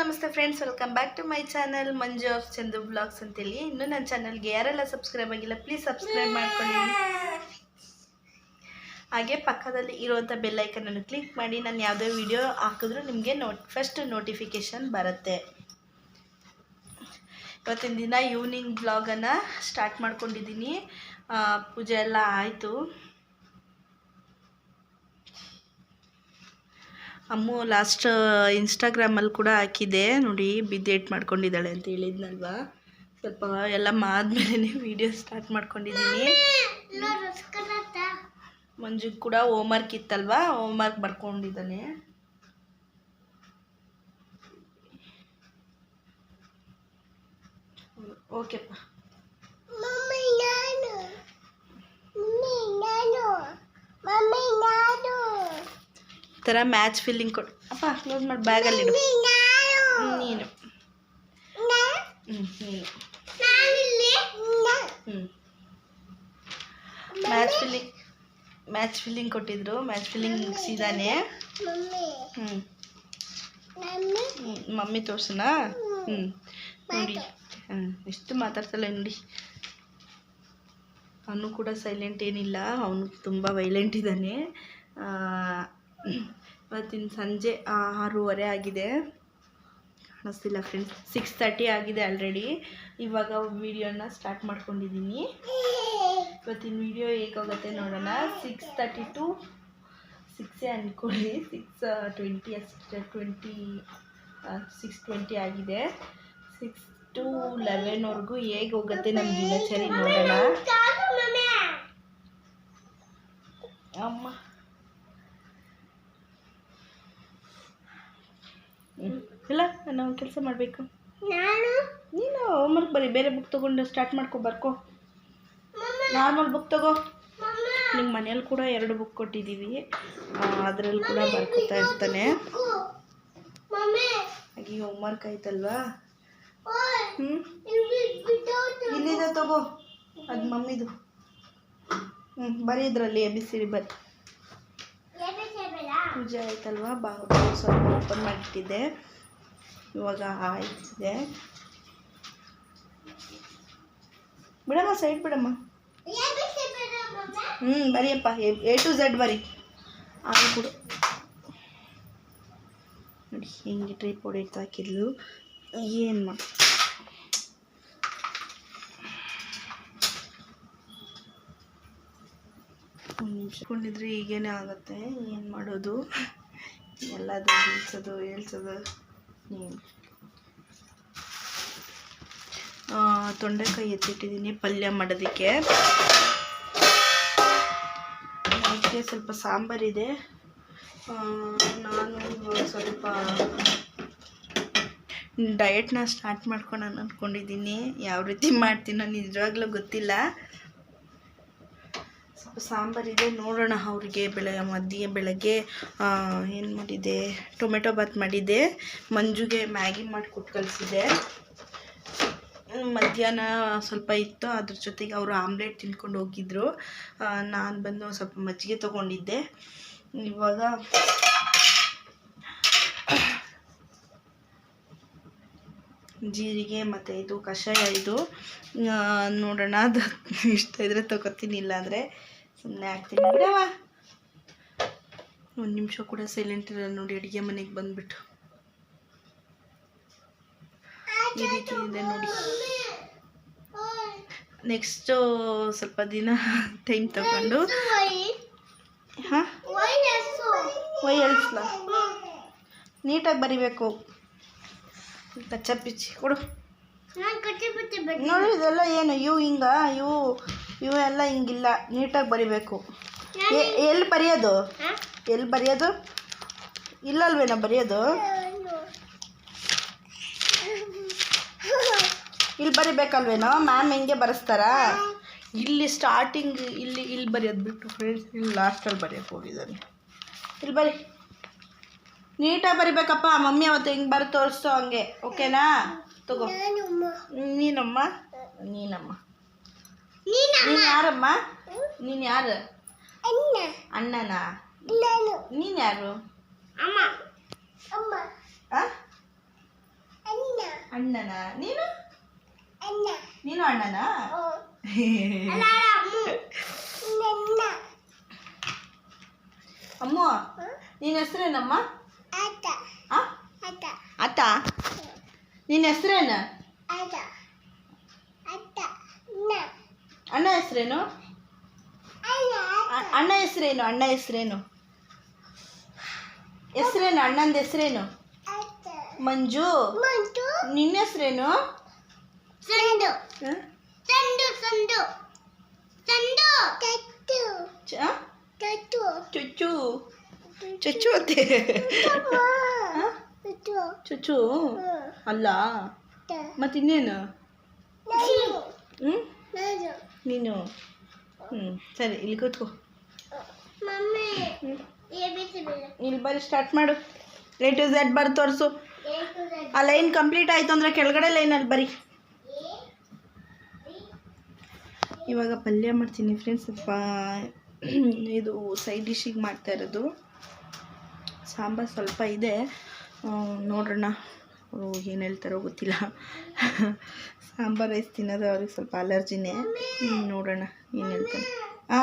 ನಮಸ್ತೆ friends welcome back to my channel Manju of Chandu blogs ಅಂತೇಳಿ. ಇನ್ನು ನನ್ನ ಚಾನಲ್ಗೆ ಯಾರೆಲ್ಲ ಸಬ್ಸ್ಕ್ರೈಬ್ ಆಗಿಲ್ಲ ಪ್ಲೀಸ್ ಸಬ್ಸ್ಕ್ರೈಬ್ ಮಾಡ್ಕೊಳ್ಳಿ. ಹಾಗೆ ಪಕ್ಕದಲ್ಲಿ ಇರುವಂಥ ಬೆಲ್ಲೈಕನನ್ನು ಕ್ಲಿಕ್ ಮಾಡಿ, ನಾನು ಯಾವುದೇ ವಿಡಿಯೋ ಹಾಕಿದ್ರೂ ನಿಮಗೆ ನೋಟ್ ಫಸ್ಟ್ ನೋಟಿಫಿಕೇಷನ್ ಬರುತ್ತೆ. ಇವತ್ತಿನ ದಿನ ಈವ್ನಿಂಗ್ ಬ್ಲಾಗನ್ನು ಸ್ಟಾರ್ಟ್ ಮಾಡ್ಕೊಂಡಿದ್ದೀನಿ. ಪೂಜೆ ಎಲ್ಲ ಆಯಿತು. ಅಮ್ಮು ಲಾಸ್ಟ್ ಇನ್ಸ್ಟಾಗ್ರಾಮಲ್ಲಿ ಕೂಡ ಹಾಕಿದೆ. ನೋಡಿ ಬಿದ್ದೇಟ್ ಮಾಡ್ಕೊಂಡಿದ್ದಾಳೆ ಅಂತ ಹೇಳಿದ್ನಲ್ವಾ? ಸ್ವಲ್ಪ ಎಲ್ಲ ಮಾದ್ಮೇಲೆ ವಿಡಿಯೋ ಸ್ಟಾರ್ಟ್ ಮಾಡ್ಕೊಂಡಿದ್ದೀನಿ. ಮಂಜು ಕೂಡ ಹೋಮ್ವರ್ಕ್ ಇತ್ತಲ್ವಾ? ಹೋಮ್ವರ್ಕ್ ಬರ್ಕೊಂಡಿದ್ದಾನೆ ಓಕೆಪ್ಪ ಈ ಥರ ಮ್ಯಾಚ್ ಫೀಲಿಂಗ್ ಕೊಡು. ಅಪ್ಪ ಕ್ಲೋಸ್ ಮಾಡಿ ಬ್ಯಾಗಲ್ಲಿ ಇಡು. ನೀನು. ಹ್ಞೂ ಮ್ಯಾಚ್ ಫೀಲಿಂಗ್ ಮ್ಯಾಚ್ ಫೀಲಿಂಗ್ ಕೊಟ್ಟಿದ್ರು. ಮ್ಯಾಚ್ ಫೀಲಿಂಗ್ ಮುಗಿಸಿದಾನೆ. ಹ್ಞೂ ಹ್ಞೂ ಮಮ್ಮಿ. ತೋರ್ಸೋಣ? ಹ್ಞೂ ನೋಡಿ. ಹ್ಞೂ ಎಷ್ಟು ಮಾತಾಡ್ತಲ್ಲ ನೋಡಿ. ಅವನು ಕೂಡ ಸೈಲೆಂಟ್ ಏನಿಲ್ಲ. ಅವನು ತುಂಬ ವೈಲೆಂಟ್ ಇದ್ದಾನೆ. ಇವತ್ತಿನ ಸಂಜೆ ಆರೂವರೆ ಆಗಿದೆ. ಕಾಣಿಸ್ತಿಲ್ಲ ಫ್ರೆಂಡ್ಸ್ ಸಿಕ್ಸ್ ತರ್ಟಿ ಆಗಿದೆ ಆಲ್ರೆಡಿ ಇವಾಗ ವೀಡಿಯೋನ ಸ್ಟಾರ್ಟ್ ಮಾಡ್ಕೊಂಡಿದ್ದೀನಿ ಇವತ್ತಿನ ವಿಡಿಯೋ ಹೇಗೋಗುತ್ತೆ ನೋಡೋಣ? ಸಿಕ್ಸ್ ತರ್ಟಿ ಟು ಸಿಕ್ಸೇ ಅಂದ್ಕೊಳ್ಳಿ ಸಿಕ್ಸ್ ಟ್ವೆಂಟಿ ಅಷ್ಟೇ ಟ್ವೆಂಟಿ ಸಿಕ್ಸ್ ಟ್ವೆಂಟಿ ಆಗಿದೆ. ಸಿಕ್ಸ್ ಟು ಲೆವೆನ್ವರೆಗೂ ಹೇಗೆ ಹೋಗುತ್ತೆ ನಮ್ಮ ದಿನಚರಿ ನೋಡೋಣ? ಅಮ್ಮ ಇಲ್ಲ ನಾವು ಕೆಲಸ ಮಾಡಬೇಕು. ನೀನು? ಹೋಮ್ವರ್ಕ್ ಬರೀ ಬೇರೆ ಬುಕ್ ತೊಗೊಂಡು ಸ್ಟಾರ್ಟ್ ಮಾಡ್ಕೊ ಬರ್ಕೋ. ನಾರ್ಮಲ್ ಬುಕ್ ತಗೋ. ನಿಮ್ಮ ಮನೇಲಿ ಕೂಡ ಎರಡು ಬುಕ್ ಕೊಟ್ಟಿದ್ದೀವಿ ಅದರಲ್ಲಿ ಕೂಡ ಬರ್ಕೊತಾ ಇರ್ತಾನೆ. ಹಾಗೆ ಹೋಮ್ವರ್ಕ್ ಆಯ್ತಲ್ವಾ? ಹ್ಞೂ ಇಲ್ಲಿದೆ ತಗೋ. ಅದು ಮಮ್ಮಿದು. ಹ್ಞೂ ಬರೀ ಇದರಲ್ಲಿ ಎ ಬಿ ಸಿ ಡಿ ಬರಿ. ಪೂಜೆ ಆಯ್ತಲ್ವ? ಬಾಗಿಲು ಸ್ವಲ್ಪ ಓಪನ್ ಮಾಡಿಟ್ಟಿದ್ದೆ. ಇವಾಗ ಆಯ್ತಿದೆ. ಬಿಡಮ್ಮ ಸೈಡ್ ಬಿಡಮ್ಮ. ಹ್ಞೂ ಬರಿಯಪ್ಪ. ಎ ಟು ಝೆಡ್ ಬರಿ. ಅದು ಬಿಡು ನೋಡಿ, ಹೆಂಗೆ ಟ್ರೀಪ್ ಹೊಡಿತಾ ಹಾಕಿದ್ಲು. ಏನು ಒಂದು ಕೊಂಡಿದ್ರೆ ಹೀಗೇನೆ ಆಗುತ್ತೆ. ಏನು ಮಾಡೋದು? ಎಲ್ಲದು ಬೀಳ್ಸೋದು ಹೇಳ್ಸೋದು. ತೊಂಡೆಕಾಯಿ ಎತ್ತಿಟ್ಟಿದ್ದೀನಿ ಪಲ್ಯ ಮಾಡೋದಕ್ಕೆ. ಅದಕ್ಕೆ ಸ್ವಲ್ಪ ಸಾಂಬಾರಿದೆ ನಾನು ಸ್ವಲ್ಪ ಡಯಟ್ನ ಸ್ಟಾರ್ಟ್ ಮಾಡ್ಕೊಂಡು ಅಂದ್ಕೊಂಡಿದ್ದೀನಿ ಯಾವ ರೀತಿ ಮಾಡ್ತೀನೋ ನಿಜವಾಗ್ಲೂ ಗೊತ್ತಿಲ್ಲ. ಸಾಂಬಾರಿದೆ. ನೋಡೋಣ ಅವ್ರಿಗೆ ಬೆಳ, ಮಧ್ಯೆ ಬೆಳಗ್ಗೆ ಏನು ಮಾಡಿದೆ? ಟೊಮೆಟೊ ಬಾತ್ ಮಾಡಿದ್ದೆ ಮಂಜುಗೆ ಮ್ಯಾಗಿ ಮಾಡಿ ಕೊಟ್ಟು ಕಳಿಸಿದೆ. ಮಧ್ಯಾಹ್ನ ಸ್ವಲ್ಪ ಇತ್ತು. ಅದ್ರ ಜೊತೆಗೆ ಅವರು ಆಮ್ಲೆಟ್ ತಿನ್ಕೊಂಡು ಹೋಗಿದ್ರು. ನಾನು ಬಂದು ಸ್ವಲ್ಪ ಮಜ್ಜಿಗೆ ತೊಗೊಂಡಿದ್ದೆ. ಇವಾಗ ಜೀರಿಗೆ ಮತ್ತು ಇದು ಕಷಾಯ ಇದು. ನೋಡೋಣ. ಅದು ಇಷ್ಟ ಇದ್ರೆ ತೊಗೋತೀನಿ ಇಲ್ಲ ಅಂದರೆ ಸುಮ್ಮನೆ ಹಾಕ್ತೀನಿ. ಬಿಡವ ಒಂದು ನಿಮಿಷ ಕೂಡ ಸೈಲೆಂಟ್ ಇರೋ ನೋಡಿ ಅಡುಗೆ ಮನೆಗೆ ಬಂದುಬಿಟ್ಟು. ಈ ರೀತಿ ಇದೆ ನೋಡಿ. ನೆಕ್ಸ್ಟು ಸ್ವಲ್ಪ ದಿನ ಟೈಮ್ ತಗೊಂಡು. ಹಾಂ? ಎಳ್ಸ್ಲಾ ನೀಟಾಗಿ ಬರಿಬೇಕು. ಕಚ್ಚ ಪಿಚ್ಚಿ ಕೊಡು ನೋಡಿ ಇದೆಲ್ಲ ಏನು ಇವು ಹಿಂಗ ಇವು ಇವು ಎಲ್ಲ ಹಿಂಗಿಲ್ಲ ನೀಟಾಗಿ ಬರಿಬೇಕು. ಎಲ್ಲಿ ಬರೆಯೋದು? ಎಲ್ಲಿ ಬರೆಯೋದು? ಇಲ್ಲಲ್ವೇನೋ ಬರೆಯೋದು? ಇಲ್ಲಿ ಬರಿಬೇಕಲ್ವೇನೋ? ಮ್ಯಾಮ್ ಹೆಂಗೆ ಬರೆಸ್ತಾರಾ? ಇಲ್ಲಿ ಸ್ಟಾರ್ಟಿಂಗ್ ಇಲ್ಲಿ ಇಲ್ಲಿ ಬರೆಯೋದು ಬಿಟ್ಟು ಫ್ರೆಂಡ್ಸ್ ಇಲ್ಲಿ ಲಾಸ್ಟಲ್ಲಿ ಬರೆಯೋಕೆ ಹೋಗಿದ್ದಾನೆ. ಇಲ್ಲಿ ಬರಿ. ನೀಟಾಗಿ ಬರಿಬೇಕಪ್ಪ ಮಮ್ಮಿ ಅವತ್ತು ಹೆಂಗೆ ಬರ ತೋರಿಸೋ ಹಂಗೆ. ಓಕೆನಾ ತಗೋ. ನೀನಮ್ಮ? ನೀನಮ್ಮ. ನೀನು ಯಾರಮ್ಮ? ನೀನು ಯಾರು? ಅಣ್ಣನಾ? ನೀನು. ಯಾರು? ಅಣ್ಣನ? ನೀನು? ನೀನು ಅಣ್ಣನ? ಅಮ್ಮ. ನಿನ್ನ ಹೆಸರೇನಮ್ಮ? ಆತ. ಅತ್ತ ನಿನ್ನ ಹೆಸರೇನ? ಅಣ್ಣ ಹೆಸರೇನು? ಅಣ್ಣ ಹೆಸರೇನು? ಅಣ್ಣ ಹೆಸರೇನು? ಹೆಸರೇನು? ಅಣ್ಣಂದು ಹೆಸರೇನು? ಮಂಜು? ನಿನ್ನ ಹೆಸರೇನು? ಸಂಡು ಹ? ಸಂಡು ಸಂಡು ಸಂಡು ಚುಚ್ಚು. ಚುಚ್ಚು. ಅಂತೆ. ಹ? ಚುಚ್ಚು. ಅಲ್ಲ. ಮತ್ತಿನ್ನೇನು? ಹ್ಞೂ ನೀನು. ಹ್ಞೂ ಸರಿ ಇಲ್ಲಿ ಕೂತ್ಕೋ. ಇಲ್ಲಿ ಬರೀ ಸ್ಟಾರ್ಟ್ ಮಾಡು. ಎ ಟು ಝೆಡ್ ಬರ್ ತೋರಿಸು. ಆ ಲೈನ್ ಕಂಪ್ಲೀಟ್ ಆಯಿತು ಅಂದರೆ ಕೆಳಗಡೆ ಲೈನಲ್ಲಿ ಬರೀ. ಇವಾಗ ಪಲ್ಯ ಮಾಡ್ತೀನಿ ಫ್ರೆಂಡ್ಸ್ ಸ್ವಲ್ಪ ಇದು ಸೈಡ್ ಡಿಶಿಗೆ ಮಾಡ್ತಾ ಇರೋದು. ಸಾಂಬಾರು ಸ್ವಲ್ಪ ಇದೆ. ನೋಡೋಣ ಏನು ಹೇಳ್ತಾರೋ ಗೊತ್ತಿಲ್ಲ. ಸಾಂಬಾರು ರೈಸ್ ತಿನ್ನೋದು ಅವ್ರಿಗೆ ಸ್ವಲ್ಪ ಅಲರ್ಜಿನೇ. ನೋಡೋಣ, ಏನು ಹೇಳ್ತಾನೆ. ಆ?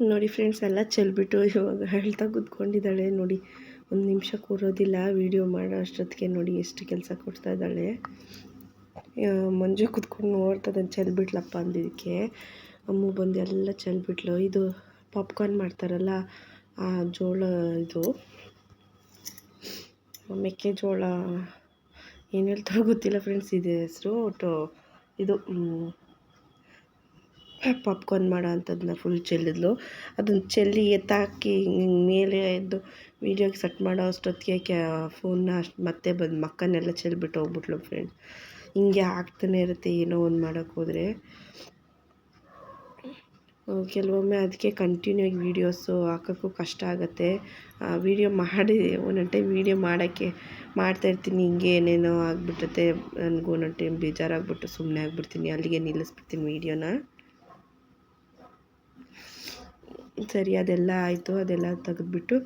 ನೋಡಿ ಫ್ರೆಂಡ್ಸ್, ಎಲ್ಲ ಚೆಲ್ಬಿಟ್ಟು ಇವಾಗ ಹೇಳ್ತಾ ಕೂತ್ಕೊಂಡಿದ್ದಾಳೆ. ನೋಡಿ, ಒಂದು ನಿಮಿಷ ಕೂರೋದಿಲ್ಲ, ವೀಡಿಯೋ ಮಾಡೋ ಅಷ್ಟೊತ್ತಿಗೆ ನೋಡಿ ಎಷ್ಟು ಕೆಲಸ ಕೊಡ್ತಾ ಇದ್ದಾಳೆ. ಮಂಜು ಕೂತ್ಕೊಂಡು ನೋಡ್ತದನ್ನು ಚೆಲ್ಬಿಟ್ಲಪ್ಪ ಅಂದಿದ್ದಕ್ಕೆ. ಅಮ್ಮ ಬಂದು ಎಲ್ಲ ಚೆಲ್ಬಿಟ್ಲು. ಇದು ಪಾಪ್ಕಾರ್ನ್ ಮಾಡ್ತಾರಲ್ಲ, ಆ ಜೋಳ ಇದು, ಮೆಕ್ಕೆಜೋಳ ಏನು ಹೇಳ್ತಾರೋ ಗೊತ್ತಿಲ್ಲ ಫ್ರೆಂಡ್ಸ್ ಇದೆ ಹೆಸರು ಒಟ್ಟು ಇದು ಪಾಪ್ಕಾರ್ನ್ ಮಾಡೋ ಅಂಥದ್ದನ್ನ ಫುಲ್ ಚೆಲ್ಲಿದ್ಲು. ಅದನ್ನು ಚೆಲ್ಲಿ ಎತ್ತಾಕಿ ಮೇಲೆ ಎದ್ದು ವೀಡಿಯೋಗೆ ಸೆಟ್ ಮಾಡೋ ಅಷ್ಟೊತ್ತಿಗೆ ಕ್ಯಾ ಫೋನ್ನ ಅಷ್ಟು ಮತ್ತೆ ಬಂದು ಮಕ್ಕನ್ನೆಲ್ಲ ಚೆಲ್ಬಿಟ್ಟು ಹೋಗ್ಬಿಟ್ಲು ಫ್ರೆಂಡ್ಸ್ ಹಿಂಗೆ ಆಗ್ತಾನೆ ಇರುತ್ತೆ ಏನೋ ಒಂದು ಮಾಡೋಕ್ಕೆ ಹೋದರೆ. ಕೆಲವೊಮ್ಮೆ ಅದಕ್ಕೆ ಕಂಟಿನ್ಯೂ ಆಗಿ ವೀಡಿಯೋಸು ಹಾಕೋಕ್ಕೂ ಕಷ್ಟ ಆಗುತ್ತೆ. ವೀಡಿಯೋ ಮಾಡಿ, ಒಂದೊಂದು ಟೈಮ್ ವೀಡಿಯೋ ಮಾಡೋಕ್ಕೆ ಮಾಡ್ತಾಯಿರ್ತೀನಿ ಹಿಂಗೆ ಏನೇನೋ ಆಗಿಬಿಟ್ಟತ್ತೆ. ನನಗೂ ಒಂದೊಂದು ಟೈಮ್ ಬೇಜಾರಾಗ್ಬಿಟ್ಟು ಸುಮ್ಮನೆ ಆಗಿಬಿಡ್ತೀನಿ, ಅಲ್ಲಿಗೆ ನಿಲ್ಲಿಸ್ಬಿಡ್ತೀನಿ ವೀಡಿಯೋನ ಸರಿ, ಅದೆಲ್ಲ ಆಯಿತು, ಅದೆಲ್ಲ ತೆಗೆದ್ಬಿಟ್ಟು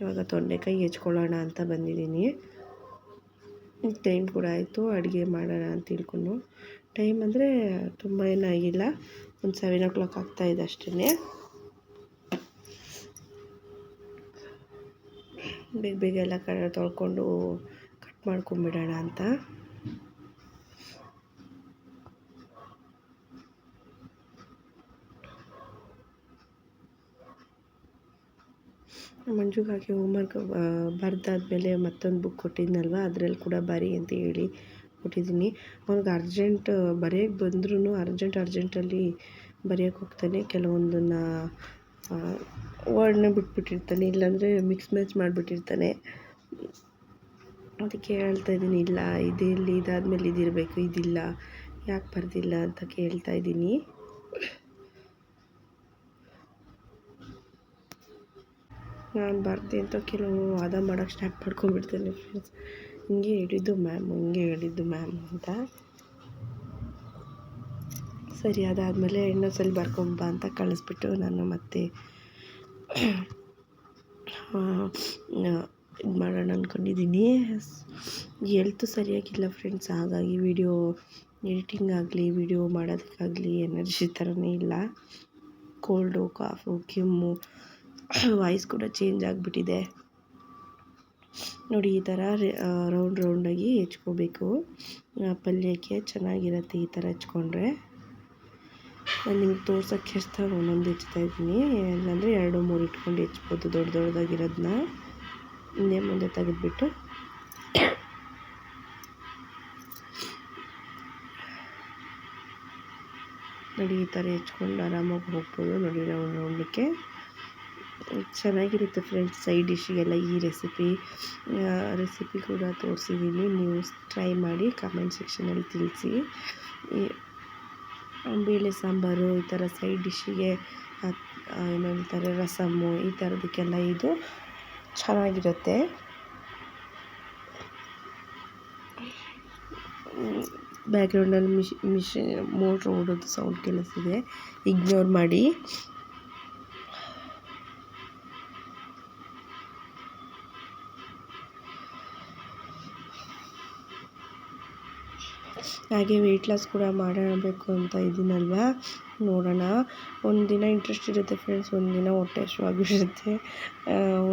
ಇವಾಗ ತೊಂಡೆಕಾಯಿ ಹೆಚ್ಕೊಳ್ಳೋಣ ಅಂತ ಬಂದಿದ್ದೀನಿ. ಟೈಮ್ ಕೂಡ ಆಯಿತು, ಅಡುಗೆ ಮಾಡೋಣ ಅಂತ ತಿಳ್ಕೊಂಡು. ಟೈಮ್ ಅಂದರೆ ತುಂಬ ಏನಾಗಿಲ್ಲ ಒಂದು ಸೆವೆನ್ ಓ ಕ್ಲಾಕ್ ಆಗ್ತಾಯಿದೆ ಅಷ್ಟೇ ಬೇಗ ಬೇಗ ಎಲ್ಲ ಕಡೆ ತೊಳ್ಕೊಂಡು ಕಟ್ ಮಾಡ್ಕೊಂಬಿಡೋಣ ಅಂತ. ಮಂಜುಗಾಗಿ ಹೋಮ್ವರ್ಕ್ ಬರೆದಾದ್ಮೇಲೆ ಮತ್ತೊಂದು ಬುಕ್ ಕೊಟ್ಟಿದ್ನಲ್ವ? ಅದರಲ್ಲಿ ಕೂಡ ಬರಿ ಅಂತ ಹೇಳಿ ಕೊಟ್ಟಿದ್ದೀನಿ. ಅವ್ನಿಗೆ ಅರ್ಜೆಂಟ್ ಬರೆಯೋಕ್ಕೆ ಬಂದ್ರೂ ಅರ್ಜೆಂಟ್ ಅರ್ಜೆಂಟಲ್ಲಿ ಬರೆಯೋಕ್ಕೆ ಹೋಗ್ತಾನೆ. ಕೆಲವೊಂದನ್ನು ವರ್ಡ್ನ ಬಿಟ್ಬಿಟ್ಟಿರ್ತಾನೆ, ಇಲ್ಲಾಂದರೆ ಮಿಕ್ಸ್ ಮ್ಯಾಚ್ ಮಾಡಿಬಿಟ್ಟಿರ್ತಾನೆ. ಅದಕ್ಕೆ ಹೇಳ್ತಾ ಇದ್ದೀನಿ, ಇಲ್ಲ ಇದಿಲ್ಲಿ ಇದಾದಮೇಲೆ ಇದಿರಬೇಕು, ಇದಿಲ್ಲ, ಯಾಕೆ ಬರೆದಿಲ್ಲ ಅಂತ ಕೇಳ್ತಾ ಇದ್ದೀನಿ. ನಾನು ಬರ್ದೆ ಅಂತ ಕೆಲವು ವಾದ ಮಾಡೋಕ್ಕೆ ಸ್ಟಾರ್ಟ್ ಮಾಡ್ಕೊಂಡ್ಬಿಡ್ತೇನೆ ಫ್ರೆಂಡ್ಸ್ ಹಿಂಗೆ ಹೇಳಿದ್ದು ಮ್ಯಾಮ್, ಹಿಂಗೆ ಹೇಳಿದ್ದು ಮ್ಯಾಮ್ ಅಂತ. ಸರಿ, ಅದಾದಮೇಲೆ ಇನ್ನೊಂದ್ಸಲ ಬರ್ಕೊಂಬ ಅಂತ ಕಳಿಸ್ಬಿಟ್ಟು ನಾನು ಮತ್ತೆ ಇದು ಮಾಡೋಣ ಅಂದ್ಕೊಂಡಿದ್ದೀನಿ ಎಲ್ತು ಸರಿಯಾಗಿಲ್ಲ ಫ್ರೆಂಡ್ಸ್, ಹಾಗಾಗಿ ವಿಡಿಯೋ ಎಡಿಟಿಂಗ್ ಆಗಲಿ, ವಿಡಿಯೋ ಮಾಡೋದಕ್ಕಾಗಲಿ ಎನರ್ಜಿ ಥರನೇ ಇಲ್ಲ. ಕೋಲ್ಡು, ಕಾಫು, ಕೆಮ್ಮು, ವಾಯ್ಸ್ ಕೂಡ ಚೇಂಜ್ ಆಗಿಬಿಟ್ಟಿದೆ. ನೋಡಿ, ಈ ಥರ ರೌಂಡ್ ರೌಂಡಾಗಿ ಹೆಚ್ಕೋಬೇಕು. ಪಲ್ಯಕ್ಕೆ ಚೆನ್ನಾಗಿರುತ್ತೆ ಈ ಥರ ಹೆಚ್ಕೊಂಡ್ರೆ. ನಾನು ನಿಮ್ಗೆ ತೋರ್ಸೋಕ್ಕೆ ಎಷ್ಟು ಒಂದೊಂದು ಹೆಚ್ತಾ ಇದ್ದೀನಿ. ಇಲ್ಲಾಂದರೆ ಎರಡು, ಮೂರು ಇಟ್ಕೊಂಡು ಹೆಚ್ಬೋದು ದೊಡ್ಡ ದೊಡ್ಡದಾಗಿರೋದನ್ನ ಹಿಂದೆ ಮುಂದೆ ತೆಗೆದುಬಿಟ್ಟು. ನೋಡಿ, ಈ ಥರ ಹೆಚ್ಕೊಂಡು ಆರಾಮಾಗಿ ಹೋಗ್ಬೋದು. ನೋಡಿ ರೌಂಡ್ ರೌಂಡಕ್ಕೆ ಚೆನ್ನಾಗಿರುತ್ತೆ ಫ್ರೆಂಡ್ಸ್ ಸೈಡ್ ಡಿಶ್ಗೆಲ್ಲ ಈ ರೆಸಿಪಿ ರೆಸಿಪಿ ಕೂಡ ತೋರಿಸಿದ್ದೀನಿ ನೀವು ಟ್ರೈ ಮಾಡಿ ಕಮೆಂಟ್ ಸೆಕ್ಷನಲ್ಲಿ ತಿಳಿಸಿ. ಬೇಳೆ ಸಾಂಬಾರು, ಈ ಥರ ಸೈಡ್ ಡಿಶ್ಶಿಗೆ ಏನು ಹೇಳ್ತಾರೆ ರಸಮ್ಮು ಈ ಥರದಕ್ಕೆಲ್ಲ ಇದು ಚೆನ್ನಾಗಿರುತ್ತೆ. ಬ್ಯಾಕ್ಗ್ರೌಂಡಲ್ಲಿ ಮಿಷಿ ಮಿಷಿ ಮೋಟ್ರ್ ಓಡೋದು ಸೌಂಡ್ ಕೇಳಿಸ್ತಿದೆ. ಇಗ್ನೋರ್ ಮಾಡಿ. ಹಾಗೆ ವೆಯ್ಟ್ ಲಾಸ್ ಕೂಡ ಮಾಡಬೇಕು ಅಂತ ಇದ್ದೀನಲ್ವಾ? ನೋಡೋಣ. ಒಂದಿನ ಇಂಟ್ರೆಸ್ಟ್ ಇರುತ್ತೆ ಫ್ರೆಂಡ್ಸ್ ಒಂದಿನ ಹೊಟ್ಟೆ ಹಸಿವಾಗಿರುತ್ತೆ.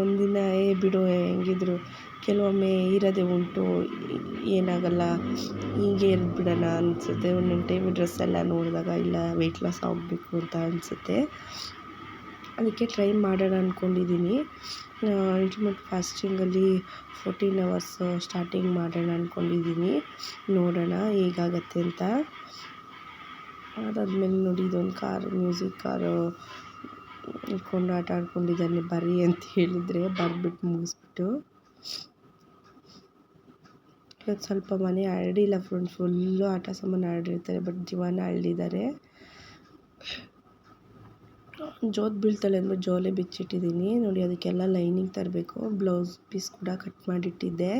ಒಂದಿನ ಏ, ಬಿಡು ಹೆಂಗಿದ್ರು? ಕೆಲವೊಮ್ಮೆ ಇರೋದೇ ಉಂಟು, ಏನಾಗಲ್ಲ, ಹೀಗೆ ಇದ್ಬಿಡೋಣ ಅನಿಸುತ್ತೆ. ಒಂದೊಂದು ಟೈಮ್ ಡ್ರೆಸ್ ಎಲ್ಲ ನೋಡಿದಾಗ, ಇಲ್ಲ ವೆಯ್ಟ್ ಲಾಸ್ ಆಗಬೇಕು ಅಂತ ಅನಿಸುತ್ತೆ. ಅದಕ್ಕೆ ಟ್ರೈ ಮಾಡೋಣ ಅಂದ್ಕೊಂಡಿದ್ದೀನಿ ಇಂಟಿಮೇಟ್ ಫಾಸ್ಟಿಂಗಲ್ಲಿ ಫೋರ್ಟೀನ್ ಅವರ್ಸ್ ಸ್ಟಾರ್ಟಿಂಗ್ ಮಾಡೋಣ ಅಂದ್ಕೊಂಡಿದ್ದೀನಿ ನೋಡೋಣ ಹೇಗಾಗತ್ತೆ ಅಂತ. ಅದಾದಮೇಲೆ ನೋಡಿ ಇದೊಂದು ಕಾರ್ ಮ್ಯೂಸಿಕ್ ಕಾರು ಇಟ್ಕೊಂಡು ಆಟ ಆಡ್ಕೊಂಡಿದ್ದಾನೆ, ಬರ್ರಿ ಅಂತ ಹೇಳಿದರೆ ಬರ್ಬಿಟ್ಟು ಮುಗಿಸ್ಬಿಟ್ಟು. ಇವತ್ತು ಸ್ವಲ್ಪ ಮನೆ ಆಡಿಲ್ಲ ಫ್ರೆಂಡ್ಸ್ ಫುಲ್ಲು ಆಟ ಸಾಮಾನು ಹರಡಿರ್ತಾರೆ ಬಟ್ ಜೀವನ ಹರಡಿದ್ದಾರೆ. ಜೋತ್ ಬೀಳ್ತಾಳೆ ಅಂದ್ಬಿಟ್ಟು ಜೋಲೆ ಬಿಚ್ಚಿಟ್ಟಿದ್ದೀನಿ. ನೋಡಿ ಅದಕ್ಕೆಲ್ಲ ಲೈನಿಂಗ್ ತರಬೇಕು. ಬ್ಲೌಸ್ ಪೀಸ್ ಕೂಡ ಕಟ್ ಮಾಡಿಟ್ಟಿದ್ದೆ.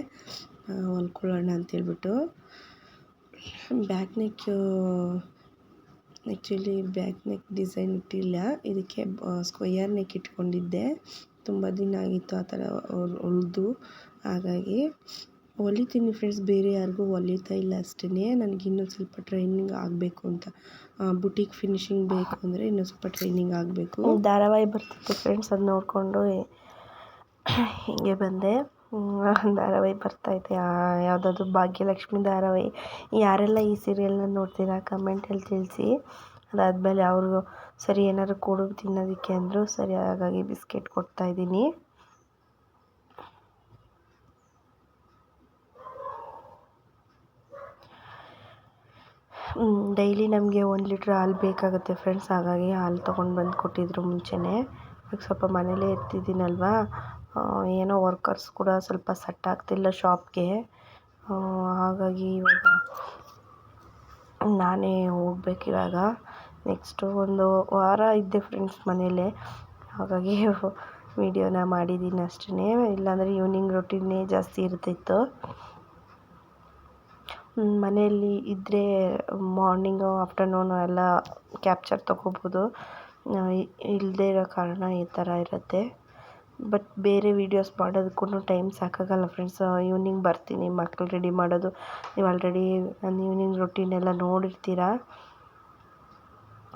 ಹೊಲ್ಕೊಳ್ಳೋಣ ಅಂತೇಳ್ಬಿಟ್ಟು. Back neck, actually back neck design ಇಟ್ಟಿಲ್ಲ. ಇದಕ್ಕೆ ಸ್ಕ್ವಯರ್ ನೆಕ್ ಇಟ್ಕೊಂಡಿದ್ದೆ. ತುಂಬ ದಿನ ಆಗಿತ್ತು ಆ ಥರ ಉಳಿದು. ಹಾಗಾಗಿ ಹೊಲಿತೀನಿ ಫ್ರೆಂಡ್ಸ್. ಬೇರೆ ಯಾರಿಗೂ ಹೊಲಿತಾ ಇಲ್ಲ ಅಷ್ಟೇ ನನಗಿನ್ನೂ ಸ್ವಲ್ಪ ಟ್ರೈನಿಂಗ್ ಆಗಬೇಕು ಅಂತ ಬುಟಿಕ್ ಫಿನಿಶಿಂಗ್ ಬೇಕು ಅಂದರೆ ಇನ್ನೂ ಸ್ವಲ್ಪ ಟ್ರೈನಿಂಗ್ ಆಗಬೇಕು. ಧಾರಾವಾಹಿ ಬರ್ತಿತ್ತು ಫ್ರೆಂಡ್ಸ್ ಅದು ನೋಡಿಕೊಂಡು, ಹೀಗೆ ಬಂದೆ. ಧಾರಾವಾಹಿ ಬರ್ತಾಯಿದೆ ಯಾವುದಾದ್ರು ಭಾಗ್ಯಲಕ್ಷ್ಮಿ ಧಾರಾವಾಹಿ. ಯಾರೆಲ್ಲ ಈ ಸೀರಿಯಲ್ನ ನೋಡ್ತೀರಾ ಕಮೆಂಟಲ್ಲಿ ತಿಳಿಸಿ. ಅದಾದಮೇಲೆ ಅವ್ರಿಗೂ, ಸರಿ, ಏನಾದ್ರು ಕೊಡು ತಿನ್ನೋದಕ್ಕೆ ಅಂದರು, ಸರಿ, ಹಾಗಾಗಿ ಬಿಸ್ಕೆಟ್ ಕೊಡ್ತಾಯಿದ್ದೀನಿ ಡೈಲಿ ನಮಗೆ ಒಂದು ಲೀಟ್ರ್ ಹಾಲು ಬೇಕಾಗುತ್ತೆ ಫ್ರೆಂಡ್ಸ್ ಹಾಗಾಗಿ ಹಾಲು ತೊಗೊಂಡು ಬಂದು ಕೊಟ್ಟಿದ್ರು ಮುಂಚೆನೇ. ಇವಾಗ ಸ್ವಲ್ಪ ಮನೇಲೇ ಇರ್ತಿದ್ದೀನಲ್ವಾ? ಏನೋ ವರ್ಕರ್ಸ್ ಕೂಡ ಸ್ವಲ್ಪ ಸೆಟ್ ಆಗ್ತಿಲ್ಲ ಶಾಪ್ಗೆ ಹಾಗಾಗಿ ಇವಾಗ ನಾನೇ ಹೋಗ್ಬೇಕು ಇವಾಗ ನೆಕ್ಸ್ಟು ಒಂದು ವಾರ ಇದ್ದೆ ಫ್ರೆಂಡ್ಸ್ ಮನೇಲೇ. ಹಾಗಾಗಿ ವೀಡಿಯೋನ ಮಾಡಿದ್ದೀನಿ ಅಷ್ಟೇ ಇಲ್ಲಾಂದರೆ ಈವ್ನಿಂಗ್ ರೊಟೀನೇ ಜಾಸ್ತಿ ಇರ್ತಿತ್ತು. ಮನೆಯಲ್ಲಿ ಇದ್ದರೆ ಮಾರ್ನಿಂಗು ಆಫ್ಟರ್ನೂನು ಎಲ್ಲ ಕ್ಯಾಪ್ಚರ್ ತಗೋಬೋದು. ಇಲ್ಲದೇ ಇರೋ ಕಾರಣ ಈ ಥರ ಇರುತ್ತೆ. ಬಟ್ ಬೇರೆ ವೀಡಿಯೋಸ್ ಮಾಡೋದಕ್ಕೂ ಟೈಮ್ ಸಾಕಾಗಲ್ಲ ಫ್ರೆಂಡ್ಸ್ ಈವ್ನಿಂಗ್ ಬರ್ತೀನಿ, ಮಕ್ಳು ರೆಡಿ ಮಾಡೋದು. ನೀವು ಆಲ್ರೆಡಿ ನನ್ನ ಈವ್ನಿಂಗ್ ರೊಟೀನ್ ಎಲ್ಲ ನೋಡಿರ್ತೀರ?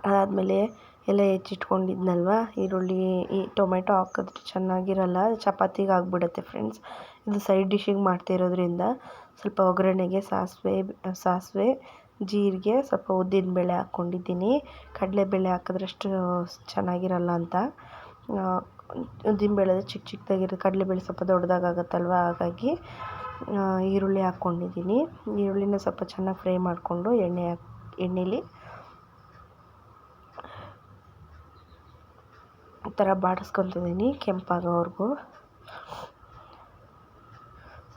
ಅದಾದಮೇಲೆ ಎಲ್ಲ ಹೆಚ್ಚಿಟ್ಕೊಂಡಿದ್ನಲ್ವ? ಈರುಳ್ಳಿ, ಈ ಟೊಮೆಟೊ ಹಾಕಿದ್ರೆ ಚೆನ್ನಾಗಿರಲ್ಲ, ಚಪಾತಿಗೆ ಆಗಿಬಿಡುತ್ತೆ ಫ್ರೆಂಡ್ಸ್ ಇದು ಸೈಡ್ ಡಿಶ್ಶಿಗೆ ಮಾಡ್ತಿರೋದ್ರಿಂದ. ಸ್ವಲ್ಪ ಒಗ್ಗರಣೆಗೆ ಸಾಸಿವೆ ಸಾಸಿವೆ, ಜೀರಿಗೆ, ಸ್ವಲ್ಪ ಉದ್ದಿನಬೇಳೆ ಹಾಕ್ಕೊಂಡಿದ್ದೀನಿ. ಕಡಲೆಬೇಳೆ ಹಾಕಿದ್ರಷ್ಟು ಚೆನ್ನಾಗಿರಲ್ಲ ಅಂತ. ಉದ್ದಿನಬೇಳೆ ಚಿಕ್ಕ ಚಿಕ್ಕದಾಗಿರೋ ಕಡಲೆಬೇಳೆ ಸ್ವಲ್ಪ ದೊಡ್ಡದಾಗತ್ತಲ್ವ? ಹಾಗಾಗಿ ಈರುಳ್ಳಿ ಹಾಕ್ಕೊಂಡಿದ್ದೀನಿ. ಈರುಳ್ಳಿನ ಸ್ವಲ್ಪ ಚೆನ್ನಾಗಿ ಫ್ರೈ ಮಾಡಿಕೊಂಡು ಎಣ್ಣೆ ಹಾಕಿ, ಎಣ್ಣೆಲಿ ಈ ಥರ ಬಾಡಿಸ್ಕೊತಿದ್ದೀನಿ ಕೆಂಪಾಗೋವರೆಗೂ.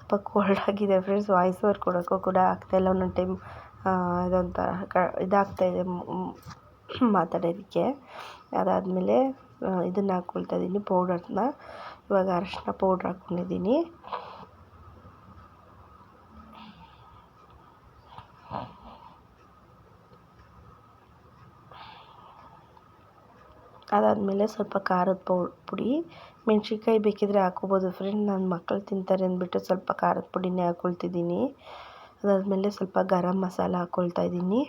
ಸ್ವಲ್ಪ ಕೋಲ್ಡ್ ಆಗಿದೆ ಫ್ರೆಂಡ್ಸ್ ವಾಯ್ಸ್ ಓವರ್ ಕೊಡೋಕ್ಕೂ ಕೂಡ ಆಗ್ತಾಯಿಲ್ಲ ಒಂದೊಂದು ಟೈಮ್ ಇದೊಂಥರ ಕ ಇದಾಗ್ತಾಯಿದೆ ಮಾತಾಡೋದಕ್ಕೆ. ಅದಾದಮೇಲೆ ಇದನ್ನು ಹಾಕ್ಕೊಳ್ತಾ ಇದ್ದೀನಿ ಪೌಡರ್ನ ಇವಾಗ ಅರಶಿನ ಪೌಡ್ರ್ ಹಾಕ್ಕೊಂಡಿದ್ದೀನಿ ಅದಾದಮೇಲೆ ಸ್ವಲ್ಪ ಖಾರದ ಪೌ, ಪುಡಿ, ಮೆಣ್ಸಿನ್ಕಾಯಿ ಬೇಕಿದ್ದರೆ ಹಾಕ್ಕೋಬೋದು. ಫ್ರೆಂಡ್ ನನ್ನ ಮಕ್ಕಳು ತಿಂತಾರೆ ಅಂದ್ಬಿಟ್ಟು ಸ್ವಲ್ಪ ಖಾರದ ಪುಡಿನೇ ಹಾಕ್ಕೊಳ್ತಿದ್ದೀನಿ ಅದಾದಮೇಲೆ ಸ್ವಲ್ಪ ಗರಂ ಮಸಾಲ ಹಾಕ್ಕೊಳ್ತಾ ಇದ್ದೀನಿ.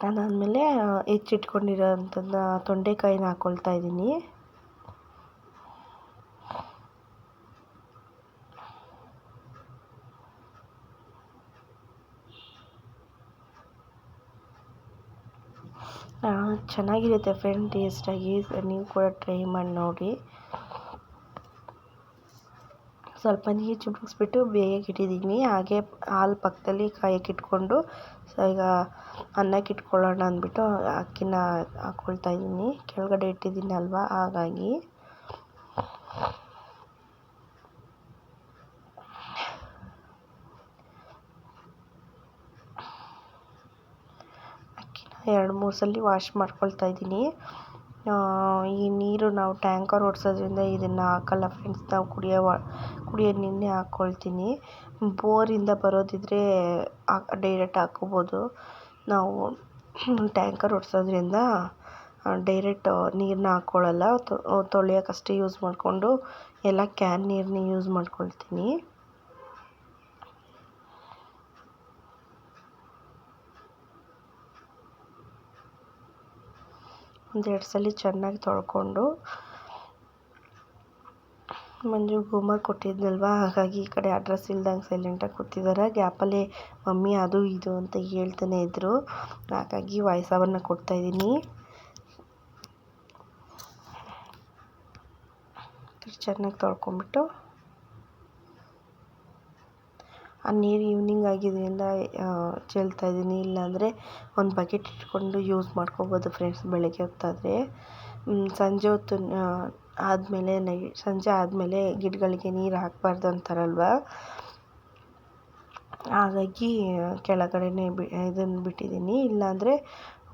ಅದಾದಮೇಲೆ ಹೆಚ್ಚಿಟ್ಕೊಂಡಿರೋ ಅಂಥದ್ದು ತೊಂಡೆಕಾಯಿನ ಹಾಕ್ಕೊಳ್ತಾ ಇದ್ದೀನಿ. ಚೆನ್ನಾಗಿರುತ್ತೆ ಫ್ರೆಂಡ್ ಟೇಸ್ಟಾಗಿ ನೀವು ಕೂಡ ಟ್ರೈ ಮಾಡಿ ನೋಡಿ. ಸ್ವಲ್ಪ ನೀರು ಚಿಮುಕಿಸ್ಬಿಟ್ಟು ಬೇಯಕ್ಕೆ ಇಟ್ಟಿದ್ದೀನಿ. ಹಾಗೆ ಹಾಲು ಪಕ್ಕದಲ್ಲಿ ಕಾಯಕ್ಕೆ ಇಟ್ಕೊಂಡು, ಸೊ ಈಗ ಅನ್ನಕ್ಕೆ ಇಟ್ಕೊಳ್ಳೋಣ ಅಂದ್ಬಿಟ್ಟು ಅಕ್ಕಿನ ಹಾಕ್ಕೊಳ್ತಾ ಇದ್ದೀನಿ. ಕೆಳಗಡೆ ಇಟ್ಟಿದ್ದೀನಲ್ವ? ಹಾಗಾಗಿ ಅಕ್ಕಿನ ಎರಡು ಮೂರು ಸಲ ವಾಶ್ ಮಾಡ್ಕೊಳ್ತಾ ಇದ್ದೀನಿ. ಈ ನೀರು ನಾವು ಟ್ಯಾಂಕರ್ ಓಡಿಸೋದ್ರಿಂದ ಇದನ್ನು ಹಾಕಲ್ಲ ಫ್ರೆಂಡ್ಸ್ ನಾವು ಕುಡಿಯೋ ವಾ, ಕುಡಿಯೋ ನೀರನ್ನೇ ಹಾಕ್ಕೊಳ್ತೀನಿ ಬೋರಿಂದ ಬರೋದಿದ್ದರೆ ಡೈರೆಕ್ಟ್ ಹಾಕ್ಕೋಬೋದು ನಾವು ಟ್ಯಾಂಕರ್ ಓಡಿಸೋದ್ರಿಂದ ಡೈರೆಕ್ಟ್ ನೀರನ್ನ ಹಾಕ್ಕೊಳ್ಳಲ್ಲ ತೊಳೆಯೋಕ್ಕಷ್ಟೇ ಯೂಸ್ ಮಾಡಿಕೊಂಡು ಎಲ್ಲ ಕ್ಯಾನ್ ನೀರನ್ನೇ ಯೂಸ್ ಮಾಡ್ಕೊಳ್ತೀನಿ. ಒಂದೆರಡು ಸಲ ಚೆನ್ನಾಗಿ ತೊಳ್ಕೊಂಡು ಮಂಜು ಹೋಮ್ವರ್ಕ್ ಕೊಟ್ಟಿದ್ನಲ್ವ? ಹಾಗಾಗಿ ಈ ಕಡೆ ಅಡ್ರೆಸ್ ಇಲ್ದಂಗೆ ಸೈಲೆಂಟಾಗಿ ಕೂತಿದ್ದಾರೆ ಗ್ಯಾಪಲ್ಲಿ, ಮಮ್ಮಿ, ಅದು ಇದು ಅಂತ ಹೇಳ್ತಾನೆ ಇದ್ದರು ಹಾಗಾಗಿ ವಾಯ್ಸ್ ಕೊಡ್ತಾ ಇದ್ದೀನಿ. ಚೆನ್ನಾಗಿ ತೊಳ್ಕೊಂಬಿಟ್ಟು ಆ ನೀರು ಈವ್ನಿಂಗ್ ಆಗಿದ್ದರಿಂದ ಚೆಲ್ತಾ ಇದ್ದೀನಿ. ಇಲ್ಲಾಂದರೆ ಒಂದು ಬಕೆಟ್ ಇಟ್ಕೊಂಡು ಯೂಸ್ ಮಾಡ್ಕೊಬೋದು ಫ್ರೆಂಡ್ಸ್ ಬೆಳಗ್ಗೆ ಹೊತ್ತಾದರೆ. ಸಂಜೆ ಹೊತ್ತು ಆದಮೇಲೆ ನೈ, ಸಂಜೆ ಆದಮೇಲೆ ಗಿಡಗಳಿಗೆ ನೀರು ಹಾಕಬಾರ್ದು ಅಂತಾರಲ್ವ? ಹಾಗಾಗಿ ಕೆಳಗಡೆನೇ ಬಿ ಇದನ್ನು ಬಿಟ್ಟಿದ್ದೀನಿ. ಇಲ್ಲಾಂದರೆ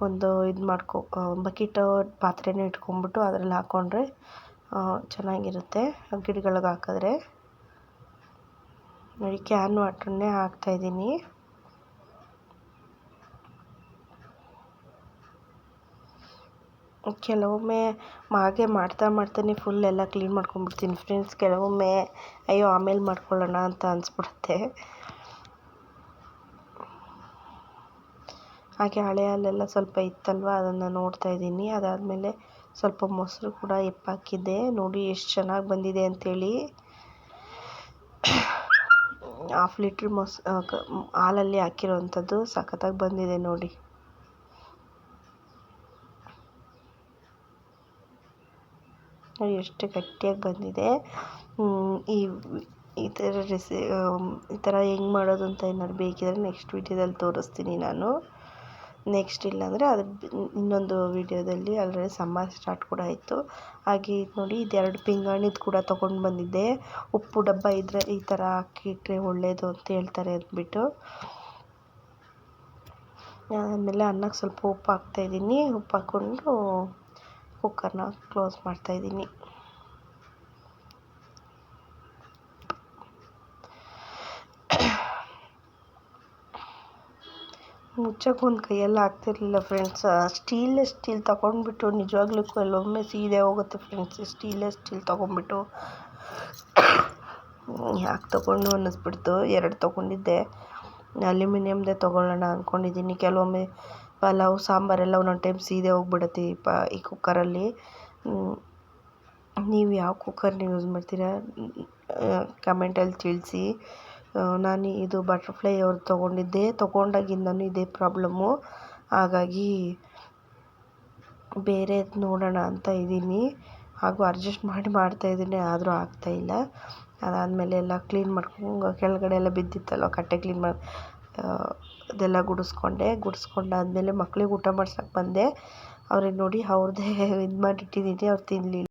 ಒಂದು ಇದು ಮಾಡ್ಕೊ ಬಕೆಟ್ ಪಾತ್ರೆನೇ ಇಟ್ಕೊಂಡ್ಬಿಟ್ಟು ಅದ್ರಲ್ಲಿ ಹಾಕ್ಕೊಂಡ್ರೆ ಚೆನ್ನಾಗಿರುತ್ತೆ. ಗಿಡಗಳಿಗೆ ಹಾಕಿದ್ರೆ. ನೋಡಿ ಕ್ಯಾನ್ ವಾಟ್ರನ್ನೇ ಹಾಕ್ತಾಯಿದ್ದೀನಿ ಕೆಲವೊಮ್ಮೆ ಹಾಗೆ ಮಾಡ್ತಾ ಮಾಡ್ತಾನೆ ಫುಲ್ ಎಲ್ಲ ಕ್ಲೀನ್ ಮಾಡ್ಕೊಂಡ್ಬಿಡ್ತೀನಿ ಫ್ರೆಂಡ್ಸ್ ಕೆಲವೊಮ್ಮೆ ಅಯ್ಯೋ ಆಮೇಲೆ ಮಾಡ್ಕೊಳ್ಳೋಣ ಅಂತ ಅನಿಸ್ಬಿಡುತ್ತೆ. ಹಾಗೆ ಹಳೆ ಹಾಲೆಲ್ಲ ಸ್ವಲ್ಪ ಇತ್ತಲ್ವ, ಅದನ್ನು ನೋಡ್ತಾ ಇದ್ದೀನಿ. ಅದಾದಮೇಲೆ ಸ್ವಲ್ಪ ಮೊಸರು ಕೂಡ ಎಪ್ಪಾಕಿದ್ದೆ. ನೋಡಿ ಎಷ್ಟು ಚೆನ್ನಾಗಿ ಬಂದಿದೆ ಅಂಥೇಳಿ ಹಾಫ್ ಲೀಟ್ರ್ ಮೊಸ್ ಹಾಲಲ್ಲಿ ಹಾಕಿರೋವಂಥದ್ದು ಸಖತ್ತಾಗಿ ಬಂದಿದೆ ನೋಡಿ. ಎಷ್ಟು ಗಟ್ಟಿಯಾಗಿ ಬಂದಿದೆ. ಈ ಈ ಥರ ರೆಸಿ ಈ ಥರ ಹೆಂಗೆ ಮಾಡೋದು ಅಂತ ಏನಾದ್ರು ಬೇಕಿದ್ದರೆ ನೆಕ್ಸ್ಟ್ ವಿಡಿಯೋದಲ್ಲಿ ತೋರಿಸ್ತೀನಿ ನಾನು. ನೆಕ್ಸ್ಟ್ ಇಲ್ಲಾಂದರೆ ಅದು ಇನ್ನೊಂದು ವೀಡಿಯೋದಲ್ಲಿ ಆಲ್ರೆಡಿ ಸಮ್ಮರ್ ಸ್ಟಾರ್ಟ್ ಕೂಡ ಆಯಿತು. ಹಾಗೆ ಇದು ನೋಡಿ ಇದೆರಡು ಪಿಂಗಾಣಿದು ಕೂಡ ತೊಗೊಂಡು ಬಂದಿದ್ದೆ. ಉಪ್ಪು ಡಬ್ಬ ಇದ್ದರೆ ಈ ಥರ ಹಾಕಿಟ್ರೆ ಒಳ್ಳೆಯದು ಅಂತ ಹೇಳ್ತಾರೆ ಅಂದ್ಬಿಟ್ಟು. ಆಮೇಲೆ ಅನ್ನಕ್ಕೆ ಸ್ವಲ್ಪ ಉಪ್ಪು ಹಾಕ್ತಾಯಿದ್ದೀನಿ ಉಪ್ಪು ಹಾಕ್ಕೊಂಡು ಕುಕ್ಕರ್ನ ಕ್ಲೋಸ್ ಮಾಡ್ತಾಯಿದ್ದೀನಿ ಮುಚ್ಚಕ್ಕೆ ಒಂದು ಕೈಯಲ್ಲಿ ಆಗ್ತಿರಲಿಲ್ಲ ಫ್ರೆಂಡ್ಸ್ ಸ್ಟೀಲ್ ಸ್ಟೀಲ್ ತಗೊಂಡ್ಬಿಟ್ಟು ನಿಜವಾಗ್ಲೂ ಕೆಲವೊಮ್ಮೆ ಸೀದೆ ಹೋಗುತ್ತೆ ಫ್ರೆಂಡ್ಸ್ ಸ್ಟೀಲ್ ಸ್ಟೀಲ್ ತೊಗೊಂಡ್ಬಿಟ್ಟು ಯಾಕೆ ತೊಗೊಂಡು ಅನ್ನಿಸ್ಬಿಡ್ತು. ಎರಡು ತೊಗೊಂಡಿದ್ದೆ. ಅಲ್ಯೂಮಿನಿಯಮ್ದೇ ತೊಗೊಳ್ಳೋಣ ಅಂದ್ಕೊಂಡಿದ್ದೀನಿ ಕೆಲವೊಮ್ಮೆ ಪಲಾವು ಸಾಂಬಾರೆಲ್ಲ ಒಂದೊಂದು ಟೈಮ್ ಸೀದೆ ಹೋಗ್ಬಿಡತ್ತೆ ಈ ಪ, ಈ ಕುಕ್ಕರಲ್ಲಿ ನೀವು ಯಾವ ಕುಕ್ಕರ್ನ ಯೂಸ್ ಮಾಡ್ತೀರಾ? ಕಮೆಂಟಲ್ಲಿ ತಿಳಿಸಿ. ನಾನು ಇದು ಬಟರ್ಫ್ಲೈ ಅವ್ರದ್ದು ತೊಗೊಂಡಿದ್ದೆ. ತೊಗೊಂಡಾಗಿಂದನೂ ಇದೇ ಪ್ರಾಬ್ಲಮ್ಮು ಹಾಗಾಗಿ ಬೇರೆದು ನೋಡೋಣ ಅಂತ ಇದ್ದೀನಿ. ಹಾಗೂ ಅಡ್ಜಸ್ಟ್ ಮಾಡಿ ಮಾಡ್ತಾಯಿದ್ದೀನಿ ಆದರೂ ಆಗ್ತಾಯಿಲ್ಲ ಅದಾದಮೇಲೆ ಎಲ್ಲ ಕ್ಲೀನ್ ಮಾಡ್ಕೊಂಡು ಕೆಳಗಡೆ ಎಲ್ಲ ಬಿದ್ದಿತ್ತಲ್ವ? ಕಟ್ಟೆ ಕ್ಲೀನ್ ಮಾಡಿ ಅದೆಲ್ಲ ಗುಡಿಸ್ಕೊಂಡೆ. ಗುಡಿಸ್ಕೊಂಡಾದ್ಮೇಲೆ ಮಕ್ಳಿಗೆ ಊಟ ಮಾಡ್ಸಕ್ಕೆ ಬಂದೆ. ಅವ್ರಿಗೆ ನೋಡಿ ಅವ್ರದ್ದೇ ಇದು ಮಾಡಿಟ್ಟಿದ್ದೀನಿ. ಅವ್ರು ತಿನ್ನಲಿಲ್ಲ